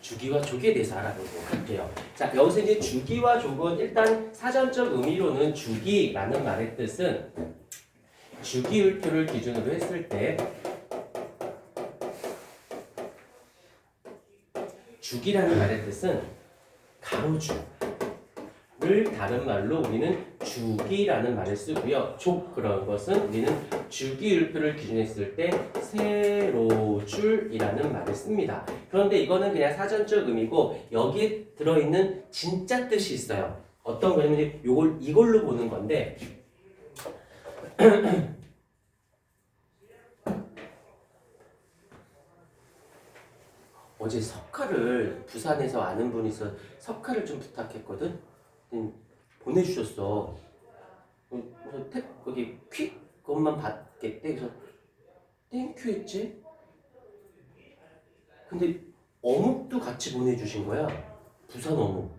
주기와 족에 대해서 알아보도록 할게요. 자, 여기서 이제 주기와 족은 일단 사전적 의미로는 주기라는 말의 뜻은 주기율표를 기준으로 했을 때 주기라는 말의 뜻은 가로주를 다른 말로 우리는 주기라는 말을 쓰고요. 족 그런 것은 우리는 주기율표를 기준했을 때 세로줄이라는 말을 씁니다. 그런데 이거는 그냥 사전적 의미고 여기에 들어있는 진짜 뜻이 있어요. 어떤 거냐면 이걸 이걸로 보는 건데 어제 석화를 부산에서 아는 분이 있어 석화를 좀 부탁했거든. 음, 보내주셨어. 음, 그래서 택 거기 퀵 그것만 받겠대. 그래서 땡큐 했지. 근데 어묵도 같이 보내주신 거야. 부산 어묵.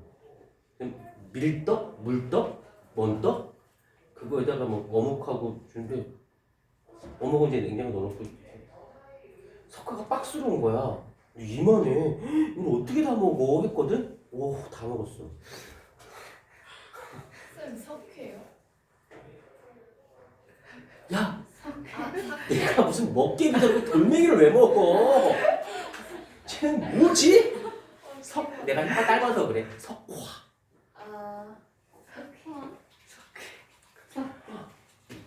음, 밀떡, 물떡, 뭔떡 그거에다가 뭐 어묵하고 주는데 어묵은 이제 냉장고 넣어놓고 석화가 박스로 온 거야. 이만해. 이걸 어떻게 다 먹어? 했거든? 오, 다 먹었어. 쌤 석회요? 야, 아 내가 무슨 먹게 비다고 돌멩이를 왜 먹어? 쟤는 뭐지? 석, 내가 혀가 짧아서 그래. 석화. 아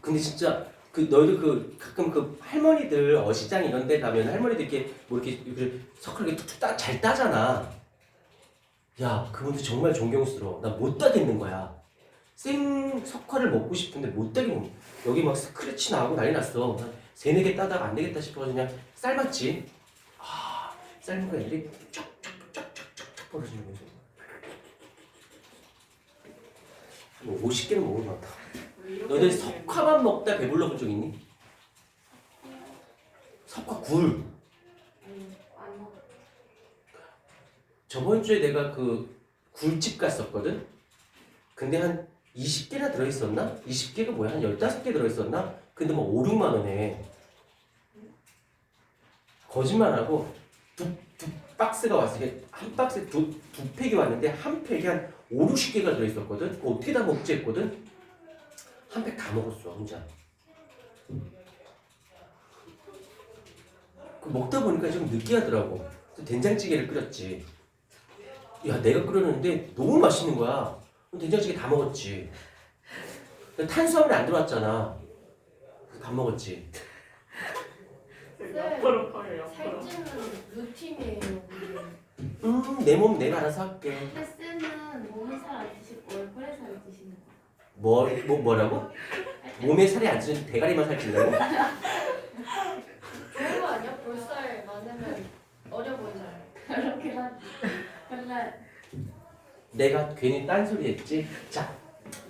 근데 진짜 그 너희들 그 가끔 그 할머니들 어시장 이런 데 가면 할머니들 이렇게 뭐 이렇게, 이렇게 석화를 이렇게 툭툭 따, 잘 따잖아. 야, 그분들 정말 존경스러워. 나 못 따겠는 거야. 생 석화를 먹고 싶은데 못 거야. 여기 막 스크래치 나고 난리 났어. 한 세네 개 따다가 안 되겠다 싶어서 그냥 삶았지. 아, 삶은 거 이렇게 쫙쫙쫙쫙쫙쫙 벌어지는 거죠. 한 50개는 먹은 것 같아. 너희들 석화만 먹다 배불러 본 적 있니? 석화 굴. 저번 주에 내가 그 굴집 갔었거든? 근데 한 20개나 들어있었나? 20개가 뭐야? 한 15개 들어있었나? 근데 뭐 5, 6만 원에 거짓말하고 두, 두 박스가 왔어. 이게 한 박스에 두, 두 팩이 왔는데 한 팩이 한 5, 60개가 들어있었거든? 어떻게 다 먹지 했거든? 한 팩 다 먹었어, 혼자. 그 먹다 보니까 좀 느끼하더라고. 그래서 된장찌개를 끓였지. 야, 내가 끓였는데 너무 맛있는 거야. 된장찌개 다 먹었지. 탄수화물이 안 들어왔잖아. 다 먹었지. 옆으로 커요 옆으로 살찌는 루틴이에요 우리. 음, 내 몸 내가 알아서 할게. 근데 쌤은 몸에 살안 찌시고 얼굴에 살이 찌시는 거 뭐, 뭐, 뭐라고? 몸에 살이 안 찌는 대가리만 살찐다고? 좋은 거 아니야? 볼살 많으면 어려 보이잖아요 그렇게 하지. 근데 내가 괜히 딴소리 했지? 자,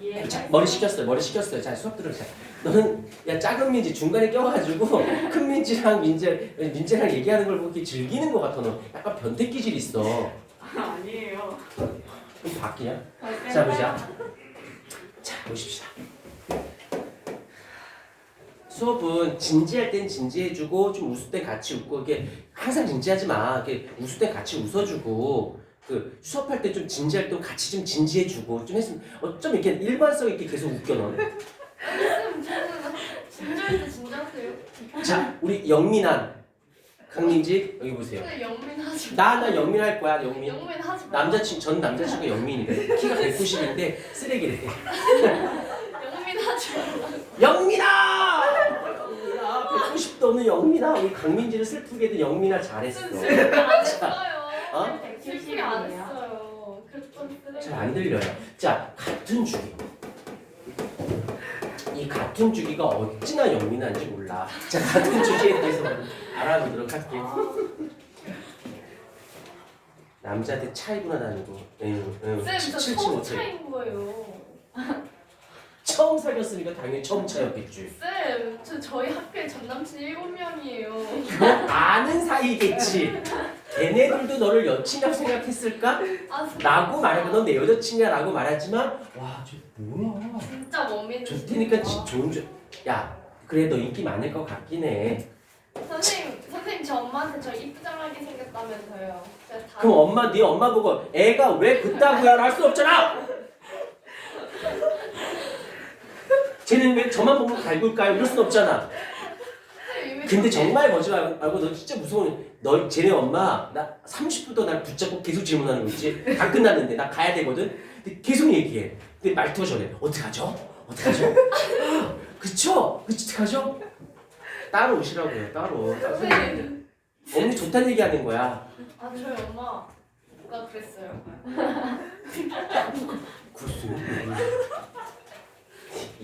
예. 자, 머리 식혔어요. 머리 식혔어요. 자, 수업 들어자. 너는 야 작은 민지 중간에 껴가지고 큰 민지랑 민재 민재랑 얘기하는 걸 보고 이렇게 즐기는 것 같아. 너 약간 변태 기질 있어. 아, 아니에요 그럼 바뀌냐? 자자 보자. 자 보십시다. 수업은 진지할 땐 진지해주고 좀 웃을 땐 같이 웃고 이게 항상 진지하지 마. 이렇게 웃을 땐 같이 웃어주고 그 수업할 때 좀 진지할 때 같이 좀 진지해주고 좀 했으면 어쩜 이렇게 일관성 있게 계속 웃겨 너. 진지할 때 진지하세요? 자 우리 영민한 강민지 여기 보세요. 근데 영민 하지 마 나 나 영민 할 거야 영민. 영민 하지 마 남자친 전 남자친구 영민이래. 키가 190인데 쓰레기래. 영민 하지 마 영민아! 영민아 190도 없는 영민아 우리 강민지를 슬프게 든 영민아 잘했어. 쌤 슬프게 안 했어요 어? 슬프게 안 했어요 잘 안 들려요. 자 같은 주기. 이 같은 주기가 어찌나 영민한지 몰라. 자 같은 주기에 대해서 알아보도록 할게. 남자한테 차이구나 다니고. 응, 응. 쌤, 저 칠칠 처음 못해. 차인 거예요. 처음 사귀었으니까 당연히 처음 차였겠지. 쌤, 저 저희 학교에 전 남친 일곱 명이에요. 너 아는 사이겠지. 걔네들도 너를 여친이라고 생각했을까? 아, 라고 말하고 넌내 여자친이야 라고 말하지만 와, 저 뭐야. 진짜 원민. 좋다니까 지 좋은 줄. 야, 그래 너 인기 많을 것 같긴 해. 선생님, 선생님 저 엄마한테 저 이쁘장하게 생겼다면서요. 제가 다 그럼 엄마 네 엄마 보고 애가 왜 그따구야를 할 수 없잖아. 쟤는 왜 저만 보고 갈굴까요? 이럴 순 없잖아. 근데 정말 거짓말 알고 너 진짜 무서운 너 쟤네 엄마 나 30분도 날 붙잡고 계속 질문하는 거 있지? 다 끝났는데 나 가야 되거든? 근데 계속 얘기해. 근데 말투가 저래 어떡하죠? 어떡하죠? 그쵸? 어떡하죠? 따로 오시라고요 따로. 선생님. 언니 좋다는 얘기 하는 거야. 아 저희 엄마가 그랬어요. 글쎄요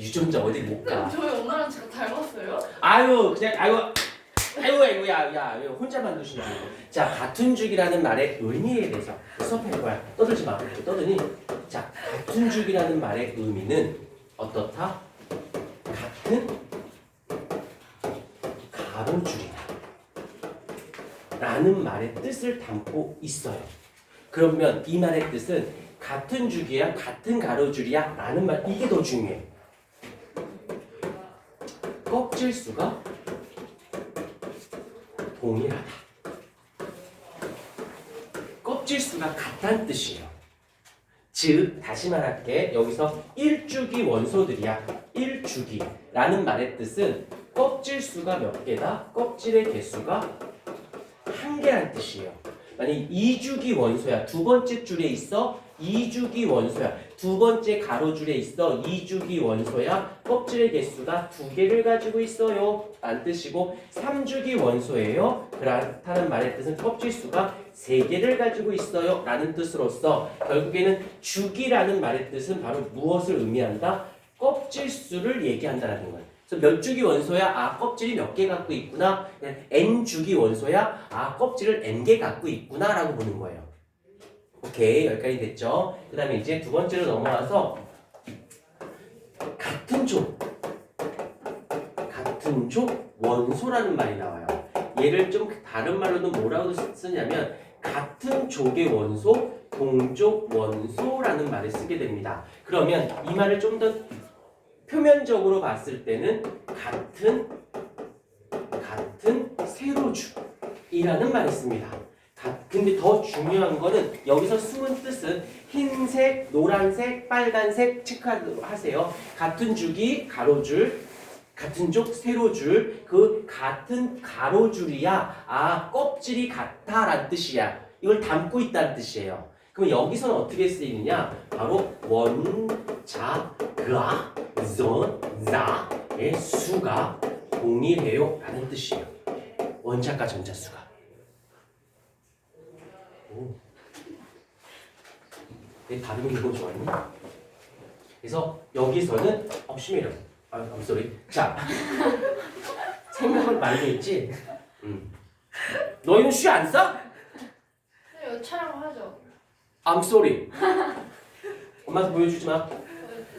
유전자 어디 못가. 저희 엄마랑 제가 닮았어요? 아유 그냥 아유 아유 아유 야야 야, 혼자 만드시는 자 같은 죽이라는 말의 의미에 대해서 수업하는 거야. 떠들지 마. 떠드니. 자 같은 죽이라는 말의 의미는 어떻다? 같은 가로 줄이다. 라는 말의 뜻을 담고 있어요. 그러면 이 말의 뜻은 같은 줄기야 같은 가로줄이야? 라는 말. 이게 더 중요해 껍질 수가 동일하다. 껍질 수가 같다는 뜻이에요. 즉 다시 말할게 여기서 일주기 원소들이야. 일주기라는 말의 뜻은 껍질 수가 몇 개다? 껍질의 개수가 한 개란 뜻이에요. 만약 이주기 원소야 두 번째 줄에 있어 이주기 원소야. 두 번째 가로줄에 있어. 이주기 원소야. 껍질의 개수가 두 개를 가지고 있어요. 란 뜻이고 삼주기 원소예요. 그렇다는 말의 뜻은 껍질 수가 세 개를 가지고 있어요. 라는 뜻으로서 결국에는 주기라는 말의 뜻은 바로 무엇을 의미한다? 껍질 수를 얘기한다는 거예요. 몇 주기 원소야? 아 껍질이 몇 개 갖고 있구나. n 주기 원소야? 아 껍질을 n 개 갖고 있구나 라고 보는 거예요. 오케이 여기까지 됐죠. 그 다음에 이제 두 번째로 넘어와서 같은 족 같은 족 원소라는 말이 나와요. 얘를 좀 다른 말로는 뭐라고 쓰냐면 같은 족의 원소 동족 원소라는 말을 쓰게 됩니다. 그러면 이 말을 좀 더 표면적으로 봤을 때는 같은 같은 세로줄이라는 말이 있습니다. 가- 근데 더 중요한 거는 여기서 숨은 뜻은 흰색, 노란색, 빨간색 체크하세요. 같은 줄기 가로줄, 같은 쪽 세로줄, 그 같은 가로줄이야. 아 껍질이 같다라는 뜻이야. 이걸 담고 있다는 뜻이에요. 그럼 여기서는 어떻게 쓰이느냐? 바로 원자, 그아, 전, 자의 수가 동일해요 라는 뜻이에요. 원자과 전자 수가. 오. 내 발음이 이거 좋아했니? 그래서 여기서는 어 심해요. 아, I'm sorry. 자, 생각을 많이 했지. 음. 너희는 쉬 안 써? 이거 촬영하죠? I'm sorry. 엄마한테 보여주지 마.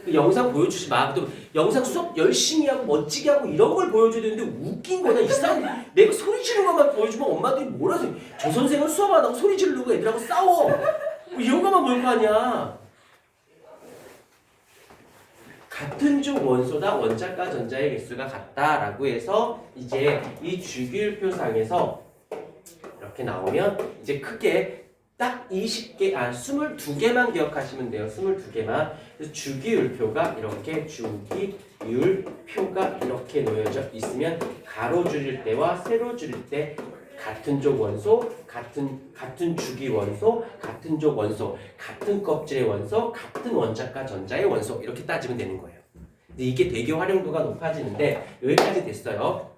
그 영상 보여주지 마. 또 영상 수업 열심히 하고 멋지게 하고 이런 걸 보여줘야 되는데 웃긴 거나 이상. 내가 소리 지르는 것만 보여주면 엄마들이 뭐라 서. 저 선생은 수업 안 하고 소리 지르고 애들하고 싸워. 뭐 이런 것만 볼 거 아니야. 같은 쪽 원소다 원자과 전자의 개수가 같다라고 해서 이제 이 주기율표상에서 이렇게 나오면 이제 크게 딱 20개, 아 22개만 기억하시면 돼요. 22개만. 주기율표가 이렇게 주기율표가 이렇게 놓여져 있으면 가로 줄일 때와 세로 줄일 때 같은 쪽 원소, 같은 같은 주기 원소, 같은 쪽 원소, 같은 껍질의 원소, 같은 원자과 전자의 원소 이렇게 따지면 되는 거예요. 근데 이게 되게 활용도가 높아지는데 여기까지 됐어요.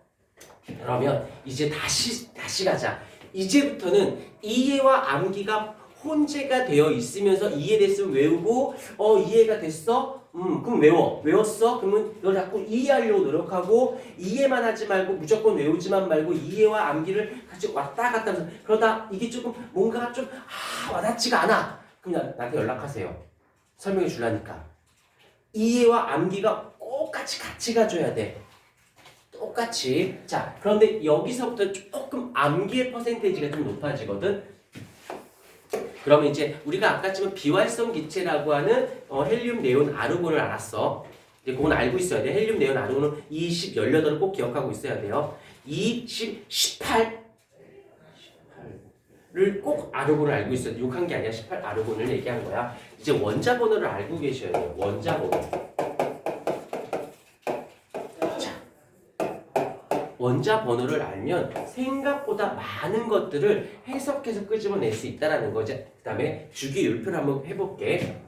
그러면 이제 다시 다시 가자. 이제부터는 이해와 암기가 혼재가 되어 있으면서 이해됐으면 외우고 어 이해가 됐어? 음 그럼 외워. 외웠어? 그러면 이걸 자꾸 이해하려고 노력하고 이해만 하지 말고 무조건 외우지만 말고 이해와 암기를 같이 왔다 갔다 하면서 그러다 이게 조금 뭔가 좀아 와닿지가 않아. 그럼 나, 나한테 연락하세요. 설명해 주라니까. 이해와 암기가 똑같이 같이 가줘야 돼. 똑같이. 자 그런데 여기서부터 조금 암기의 퍼센테이지가 좀 높아지거든 그러면 이제 우리가 아까쯤은 비활성 기체라고 하는 어, 헬륨, 네온, 아르곤을 알았어. 이제 그건 알고 있어야 돼. 헬륨, 네온, 아르곤은 20, 18을 꼭 기억하고 있어야 돼요. 2, 10, 18를꼭 아르곤을 알고 있어요. 욕한 게 아니라 18 아르곤을 얘기한 거야. 이제 원자 번호를 알고 계셔야 돼요. 원자 번호. 원자 번호를 알면 생각보다 많은 것들을 해석해서 끄집어낼 수 있다라는 거죠. 그다음에 주기율표를 한번 해볼게.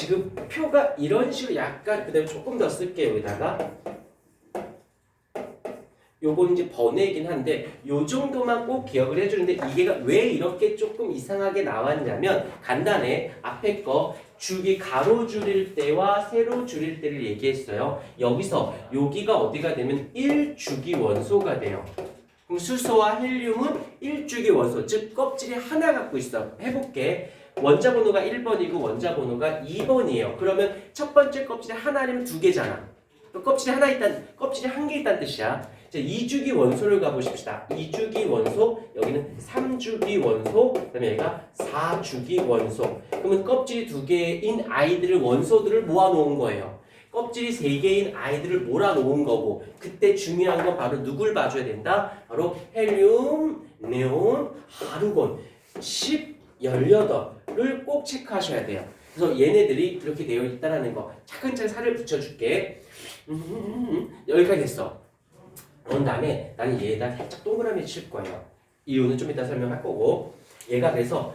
지금 표가 이런 식으로 약간 그다음에 조금 더 쓸게요 여기다가. 요건 이제 번외이긴 한데 요 정도만 꼭 기억을 해주는데 이게가 왜 이렇게 조금 이상하게 나왔냐면 간단해. 앞에 거 주기 가로 줄일 때와 세로 줄일 때를 얘기했어요. 여기서 여기가 어디가 되면 1주기 원소가 돼요. 그럼 수소와 헬륨은 1주기 원소 즉 껍질이 하나 갖고 있어. 해볼게 원자 번호가 1번이고 원자 번호가 2번이에요. 그러면 첫 번째 껍질이 하나 아니면 두 개잖아. 또 껍질이 하나 있단 껍질이 한 개 있다는 뜻이야. 자, 2주기 원소를 가보십시다. 2주기 원소, 여기는 3주기 원소, 그다음에 얘가 4주기 원소. 그러면 껍질이 두 개인 아이들을 원소들을 모아놓은 거예요. 껍질이 세 개인 아이들을 몰아놓은 거고 그때 중요한 건 바로 누굴 봐줘야 된다? 바로 헬륨, 네온, 아르곤 10, 18 을꼭 체크하셔야 돼요. 그래서 얘네들이 이렇게 되어 있다라는 거 차근차근 살을 붙여줄게. 음, 음, 음, 음. 여기까지 됐어. 그런 다음에 나는 얘에다 살짝 동그라미 칠 거예요. 이유는 좀 이따 설명할 거고 얘가 그래서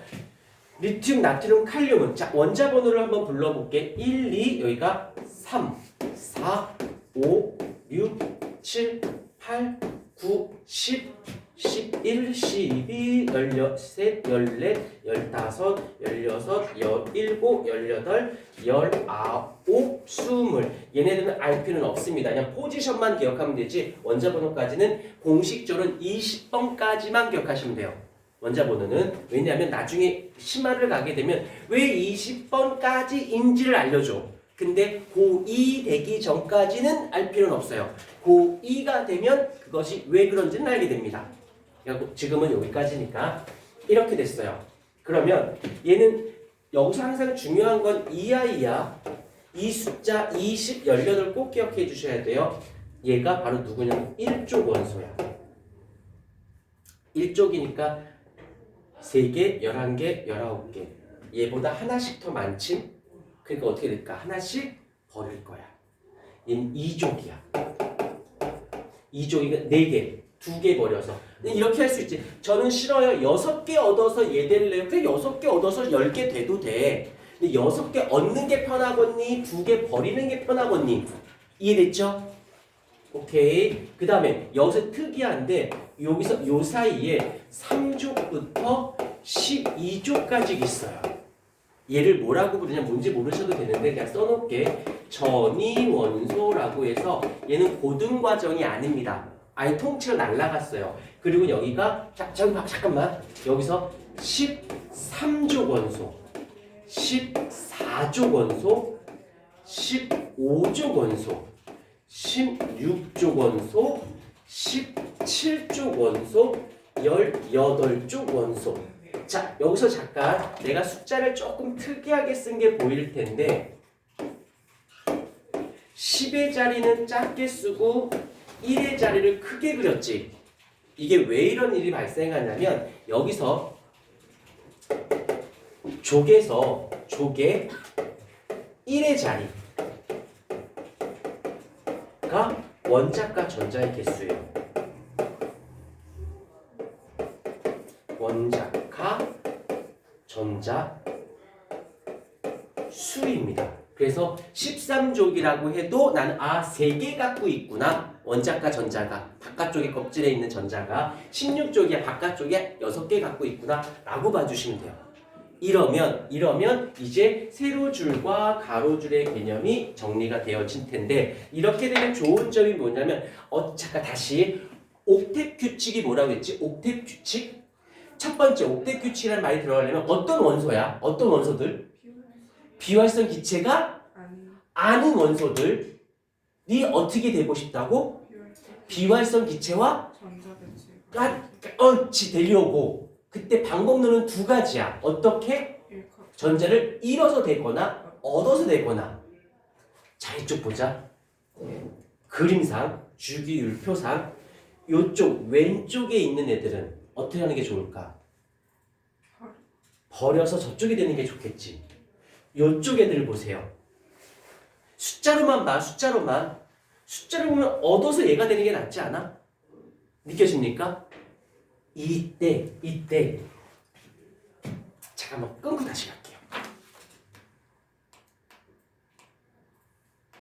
리튬, 나트륨, 칼륨은 자 원자 번호를 한번 불러볼게. 1, 2 여기가 3, 4, 5, 6, 7, 8, 9, 10, 11, 12, 13, 14, 15, 16, 17, 18, 19, 20 얘네들은 RP는 없습니다. 그냥 포지션만 기억하면 되지 원자 번호까지는 공식적으로는 20번까지만 기억하시면 돼요. 원자 번호는 왜냐하면 나중에 심화를 가게 되면 왜 20번까지인지를 알려줘. 근데 고2 되기 전까지는 알 필요는 없어요. 고2가 되면 그것이 왜 그런지는 알게 됩니다. 그래갖고 지금은 여기까지니까 이렇게 됐어요. 그러면 얘는 여기서 항상 중요한 건 이 아이야. 이 숫자 20, 18꼭 기억해 주셔야 돼요. 얘가 바로 누구냐면 1쪽 원소야. 1쪽이니까 3개, 11개, 19개. 얘보다 하나씩 더 많지? 그러니까 어떻게 될까? 하나씩 버릴 거야. 얘는 2족이야. 2족이니까 4개, 2개 버려서. 이렇게 할 수 있지. 저는 싫어요. 6개 얻어서 얘대를 내요. 그래 6개 얻어서 10개 돼도 돼. 근데 6개 얻는 게 편하겠니? 2개 버리는 게 편하겠니? 이해됐죠? 오케이. 그 다음에 여기서 특이한데 여기서 요 사이에 3족부터 12족까지 있어요. 얘를 뭐라고 부르냐 뭔지 모르셔도 되는데 그냥 써놓을게. 전이원소라고 해서 얘는 고등 과정이 아닙니다. 아예 통째로 날라갔어요. 그리고 여기가 자, 저기 봐, 잠깐만. 여기서 13족 원소, 14족 원소, 15족 원소, 16족 원소, 17족 원소, 18족 원소. 자, 여기서 잠깐 내가 숫자를 조금 특이하게 쓴 게 보일 텐데 10의 자리는 작게 쓰고 1의 자리를 크게 그렸지. 이게 왜 이런 일이 발생하냐면 여기서 족에서 족의 1의 자리가 원자과 전자의 개수예요. 원자가 전자 수입니다. 그래서 13족이라고 해도 나는 아, 3개 갖고 있구나. 원자과 전자가 바깥쪽에 껍질에 있는 전자가 16족이야. 바깥쪽에 6개 갖고 있구나. 라고 봐주시면 돼요. 이러면 이러면 이제 세로줄과 가로줄의 개념이 정리가 되어질 텐데 이렇게 되면 좋은 점이 뭐냐면 어 잠깐 다시 옥텟 규칙이 뭐라고 했지? 옥텟 규칙? 첫 번째 옥텟 규칙이라는 말이 들어가려면 어떤 원소야? 어떤 원소들? 비활성 기체가 아는 원소들이 어떻게 되고 싶다고? 비활성 기체와 전자배치가 같이 되려고 그때 방법론은 두 가지야. 어떻게? 전자를 잃어서 되거나 얻어서 되거나. 자 이쪽 보자. 그림상 주기율표상 요쪽 왼쪽에 있는 애들은 어떻게 하는 게 좋을까? 버려서 저쪽에 되는 게 좋겠지. 요쪽 애들 보세요. 숫자로만 봐, 숫자로만. 숫자를 보면 얻어서 얘가 되는 게 낫지 않아? 느껴집니까? 이때, 이때. 잠깐만 끊고 다시 갈게.